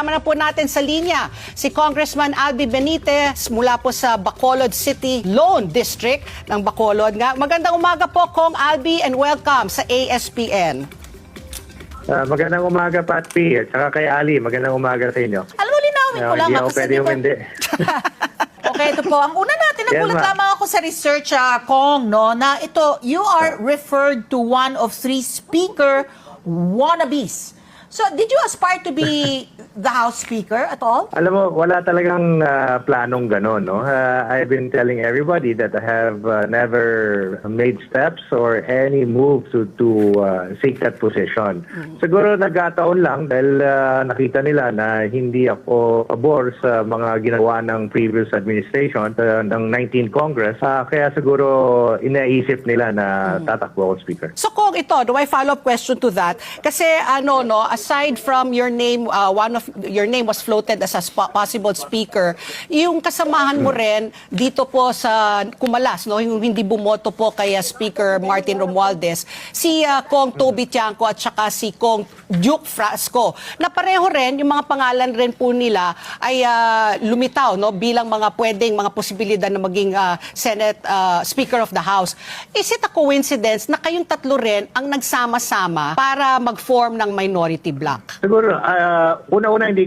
Tama na po natin sa linya si Congressman Albi Benitez mula po sa Bacolod City Loan District ng Bacolod. Nga, magandang umaga po Kong Albi and welcome sa ASPN. Ah, magandang umaga, Pat P. At saka kay Ali, magandang umaga sa inyo. Alam mo, linawin ko Ah, lang. hindi ako kasi pwede umindi. Okay, ito po. Ang una natin, Yes, nagulat ma'am. lamang ako sa research, ah, Kong, no, na ito, you are referred to one of three speaker wannabes. So, did you aspire to be the House Speaker at all? Alam mo, wala talagang ah, planong gano'n, no? Ah, I've been telling everybody that I have ah, never made steps or any move to to ah, seek that position. Siguro nagkataon lang dahil ah, nakita nila na hindi ako pabor sa mga ginawa ng previous administration ah, ng 19 Congress. Ah, kaya siguro inaisip nila na tatakbo ako speaker. So Kong, ito, do I follow-up question to that? Kasi ano, no, aside from your name, uh, one of your name was floated as a possible speaker, yung kasamahan mo rin dito po sa Kumalas, no, yung hindi bumoto po kay uh, Speaker Martin Romualdez, si uh, Kong Toby Tiangco at saka si Kong Duke Frasco, na pareho rin, yung mga pangalan rin po nila ay uh, lumitaw, no, bilang mga pwedeng mga posibilidad na maging uh, Senate uh, Speaker of the House. Is it a coincidence na kayong tatlo rin ang nagsama-sama para mag-form ng minority bloc? Siguro, ah, una-una hindi